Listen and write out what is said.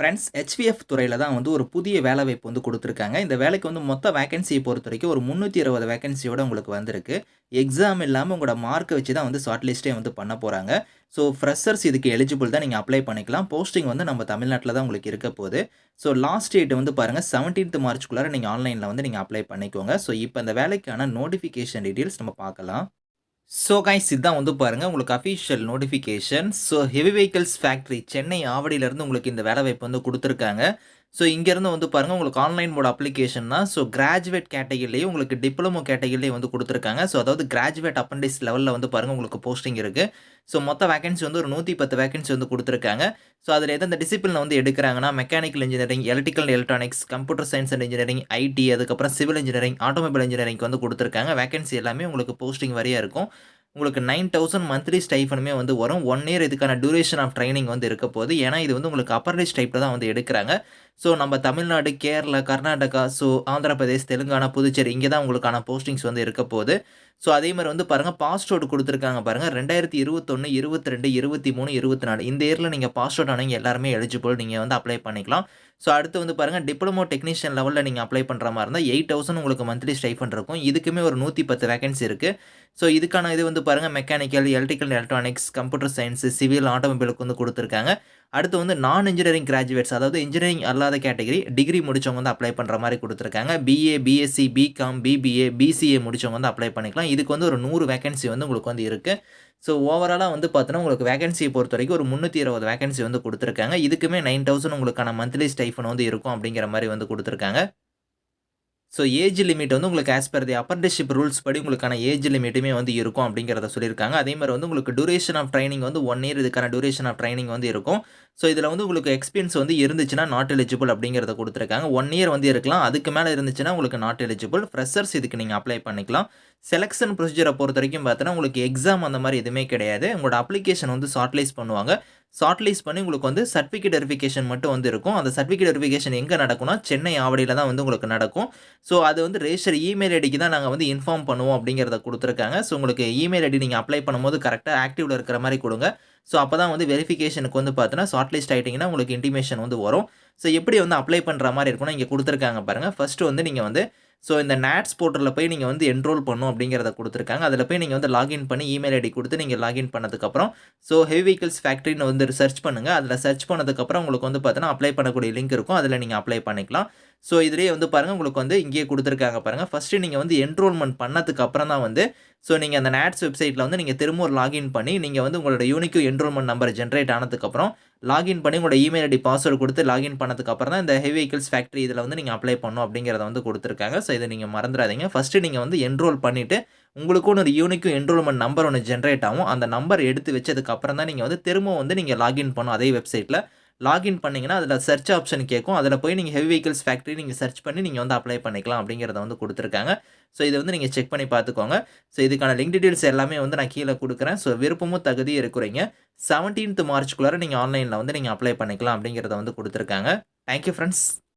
Friends HVF துறையில் தான் வந்து ஒரு புதிய வேலைவாய்ப்பு வந்து கொடுத்துருக்காங்க இந்த வேலைக்கு வந்து மொத்த வேக்கன்சியை பொறுத்த வரைக்கும் ஒரு 320 வேக்கன்சியோட உங்களுக்கு வந்திருக்கு. எக்ஸாம் இல்லாமல் உங்களோட மார்க்கை வச்சு தான் வந்து ஷார்ட் லிஸ்ட்டே வந்து பண்ண போகிறாங்க ஸோ ஃப்ரெஷர்ஸ் இதுக்கு எலிஜிபிள் தான் நீங்கள் அப்ளை பண்ணிக்கலாம். போஸ்டிங் வந்து நம்ம தமிழ்நாட்டில் தான் உங்களுக்கு இருக்க போகுது ஸோ லாஸ்ட் டேட் வந்து பாருங்க 17த் மார்ச்க்குள்ளார நீங்கள் ஆன்லைனில் வந்து நீங்கள் அப்ளை பண்ணிக்கோங்க. ஸோ இப்போ இந்த வேலைக்கான நோட்டிஃபிகேஷன் டீட்டெயில்ஸ் நம்ம பார்க்கலாம். ஸோ கைஸ் இதுதான் வந்து பாருங்க உங்களுக்கு official notification. So heavy vehicles factory Chennai ஆவடியிலேருந்து உங்களுக்கு இந்த வேலைவாய்ப்பு வந்து கொடுத்துருக்காங்க ஸோ இங்கேருந்து வந்து பாருங்கள் உங்களுக்கு ஆன்லைன் மோட் அப்ளிகேஷன்னா ஸோ கிராஜுவேட் கேட்டகிரிலேயே உங்களுக்கு டிப்ளமோ கேட்டகிரிலேயே வந்து கொடுத்துருக்காங்க. ஸோ அதாவது கிராஜுவேட் அப்ரண்டிஸ் லெவலில் வந்து பாருங்கள் உங்களுக்கு போஸ்டிங் இருக்குது ஸோ மொத்த வேக்கன்சி வந்து ஒரு 110 வேக்கன்சி வந்து கொடுத்துருக்காங்க. ஸோ அதில் எந்தெந்த டிசிப்ளினில் வந்து எடுக்கிறாங்கன்னா mechanical engineering, electrical electronics, computer science and engineering, IT அதுக்கப்புறம் சிவில் இன்ஜினியரிங், ஆட்டோமொபைல் இன்ஜினியரிங்க்கு வந்து கொடுத்துருக்காங்க. வேக்கன்சி எல்லாமே உங்களுக்கு போஸ்டிங் வரையாக இருக்கும். உங்களுக்கு 9000 மந்த்லி ஸ்டைஃபனுமே வந்து வரும். ஒன் இயர் இதுக்கான டியூரேஷன் ஆஃப் ட்ரைனிங் வந்து இருக்க போகுது. ஏன்னா இது வந்து உங்களுக்கு அப்ரண்டிஸ் டைப்பில் தான் வந்து எடுக்கிறாங்க. ஸோ நம்ம தமிழ்நாடு, கேரளா, கர்நாடகா, ஸோ ஆந்திர பிரதேஷ், தெலுங்கானா, புதுச்சேரி இங்கே தான் உங்களுக்கான போஸ்டிங்ஸ் வந்து இருக்க போகுது ஸோ அதே மாதிரி வந்து பாருங்க பாஸ் அவுட் குடுத்துருக்காங்க பாருங்க. 2021, 22, 23, 24 இந்த இயரில் நீங்கள் பாஸ் அவுட் ஆனவங்க எல்லாருமே எலிஜிபிள். நீங்கள் வந்து அப்ளை பண்ணிக்கலாம். ஸோ அடுத்து வந்து பாருங்க டிப்ளமோ டெக்னீஷியன் லெவலில் நீங்கள் அப்ளை பண்ணுற மாதிரி இருந்தால் எயிட் தௌசண்ட் உங்களுக்கு மந்த்லி ஸ்டைஃபன் இருக்கும். இதுக்குமே ஒரு நூற்றி பத்து வேகன்சி இருக்குது ஸோ இதுக்கான இது வந்து பாருங்க mechanical, electrical electronics, computer science civil, ஆட்டோமொபைலுக்கு வந்து கொடுத்துருக்காங்க அடுத்து வந்து நான் இன்ஜினியரிங் கிராஜுவேட்ஸ் அதாவது இன்ஜினியரிங் அல்லாத கேட்டகரி டிகிரி முடிச்சவங்க வந்து அப்ளை பண்ணுற மாதிரி கொடுத்துருக்காங்க. BA, BSc, BCom, BBA, BCA முடிச்சவங்க வந்து அப்ளை பண்ணிக்கலாம். இதுக்கு வந்து ஒரு நூறு வேகன்சி வந்து உங்களுக்கு வந்து இருக்குது ஸோ ஓவராலாக வந்து பார்த்தோன்னா உங்களுக்கு வேகன்ஸியை பொறுத்த வரைக்கும் ஒரு 320 வேக்கன்சி வந்து கொடுத்துருக்காங்க. இதுக்குமே 9000 உங்களுக்கான மந்த்லி ஸ்டைஃபன் வந்து இருக்கும் அப்படிங்கிற மாதிரி வந்து கொடுத்துருக்காங்க. ஸோ ஏஜ் லிமிட் வந்து உங்களுக்கு as per the apprenticeship rules படி உங்களுக்கான ஏஜ் லிமிட்டுமே வந்து இருக்கும் அப்படிங்கிறத சொல்லியிருக்காங்க. அதே மாதிரி வந்து உங்களுக்கு டூரேஷன் ஆஃப் ட்ரைனிங் வந்து ஒன் இயர் இதுக்கான டூரேஷன் ஆஃப் ட்ரைனிங் வந்து இருக்கும். ஸோ இதில் வந்து உங்களுக்கு எக்ஸ்பீரியன்ஸ் வந்து இருந்துச்சுன்னா நாட் எலிஜிபிள் அப்படிங்கிறத கொடுத்துருக்காங்க ஒன் இயர் வந்து இருக்கலாம். அதுக்கு மேலே இருந்துச்சுன்னா உங்களுக்கு நாட் எலிஜிபிள். ஃப்ரெஷர்ஸ் இதுக்கு நீங்கள் அப்ளை பண்ணிக்கலாம். செலக்ஷன் பொறுத்த வரைக்கும் பார்த்தோன்னா உங்களுக்கு எக்ஸாம் அந்த மாதிரி எதுவுமே கிடையாது. உங்களோட அப்ளிகேஷன் வந்து ஷார்ட்லைஸ் பண்ணுவாங்க. ஷார்ட் லிஸ்ட் பண்ணி உங்களுக்கு வந்து சர்டிஃபிகேட் வெரிஃபிகேஷன் மட்டும் வந்து இருக்கும். அந்த சர்டிஃபிகேட் வெரிஃபிகேஷன் எங்கே நடக்கும்னா, சென்னை ஆவடியில் தான் வந்து உங்களுக்கு நடக்கும். ஸோ அது வந்து ரெஜிஸ்டர் இமெயில் ஐடிக்கு தான் நாங்கள் வந்து இன்ஃபார்ம் பண்ணுவோம் அப்படிங்கிறத கொடுத்துருக்காங்க ஸோ உங்களுக்கு இமெயில் ஐடி நீங்கள் அப்ளை பண்ணும்போது கரெக்டாக ஆக்டிவில் இருக்கிற மாதிரி கொடுங்க ஸோ அப்போ தான் வந்து வெரிஃபிகேஷனுக்கு வந்து பார்த்தீங்கன்னா ஷார்ட்லிஸ்ட் ஆகிட்டிங்கன்னா உங்களுக்கு இன்டிமேஷன் வந்து வரும். ஸோ எப்படி வந்து அப்ளை பண்ணுற மாதிரி இருக்கும்னா, இங்கே கொடுத்துருக்காங்க பாருங்கள் ஃபஸ்ட்டு வந்து நீங்கள் வந்து ஸோ இந்த நேட்ஸ் போர்ட்டலில் போய் நீங்கள் வந்து என்ரோல் பண்ணும் அப்படிங்கிறத கொடுத்துருக்காங்க அதில் போய் நீங்கள் வந்து லாகின் பண்ணி இமெயில் ஐடி கொடுத்து நீங்கள் லாகின் பண்ணதுக்கப்புறம் ஸோ ஹெவி வெஹிக்கிள்ஸ் ஃபேக்ட்ரின்னு வந்து சர்ச் பண்ணுங்கள் அதில் சர்ச் பண்ணதுக்கப்புறம் உங்களுக்கு வந்து பார்த்தீங்கன்னா அப்ளை பண்ணக்கூடிய லிங்க் இருக்கும். அதில் நீங்கள் அப்ளை பண்ணிக்கலாம். ஸோ இதிலேயே வந்து பாருங்கள் உங்களுக்கு வந்து இங்கேயே கொடுத்துருக்காங்க பாருங்க. ஃபஸ்ட்டு நீங்கள் வந்து என்ரோல்மெண்ட் பண்ணதுக்கு அப்புறம் தான் வந்து ஸோ நீங்கள் அந்த நேட்ஸ் வெப்சைட்டில் வந்து நீங்கள் திரும்ப ஒரு லாகின் பண்ணி நீங்கள் வந்து உங்களோட யூனிக்கு என்ரோல்மெண்ட் நம்பர் ஜென்ரேட் ஆனதுக்கப்புறம் லாகின் பண்ணி உங்களோட இமெயில் ஐடி பாஸ்வேர்ட் கொடுத்து லாகின் பண்ணதுக்கு அப்புறம் தான் இந்த ஹெவி வெஹிக்கிள்ஸ் ஃபேக்ட்ரி இதில் வந்து நீங்கள் அப்ளை பண்ணணும் அப்படிங்கிறத வந்து கொடுத்துருக்காங்க ஸோ இதை நீங்கள் மறந்துறாதீங்க. ஃபஸ்ட்டு நீங்கள் வந்து என்ரோல் பண்ணிவிட்டு உங்களுக்கும் ஒரு யூனிக்கும் என்ரோல்மெண்ட் நம்பர் ஒன்று ஜென்ரேட் ஆகும். அந்த நம்பர் எடுத்து வச்சதுக்கப்புறம் தான் நீங்கள் வந்து திரும்பவும் வந்து நீங்கள் லாகின் பண்ணும் அதே வெப்சைட்டில் லாகின் பண்ணிங்கன்னா அதில் சர்ச் ஆப்ஷன் கேட்கும். அதில் போய் நீங்கள் ஹெவி வெஹிக்கிள்ஸ் ஃபேக்ட்ரி நீங்கள் சர்ச் பண்ணி நீங்கள் வந்து அப்ளை பண்ணிக்கலாம் அப்படிங்கிறத வந்து கொடுத்துருக்காங்க. ஸோ இதை வந்து நீங்கள் செக் பண்ணி பார்த்துக்கோங்க. ஸோ இதுக்கான லிங்க் டீட்டெயில்ஸ் எல்லாமே வந்து நான் கீழே கொடுக்குறேன். ஸோ விருப்பமும் தகுதியும் இருக்கிறீங்க. செவன்டீன்த் மார்ச்க்குள்ளார நீங்கள் ஆன்லைனில் வந்து நீங்கள் அப்ளை பண்ணிக்கலாம் அப்படிங்கிறத வந்து கொடுத்துருக்காங்க. Thank you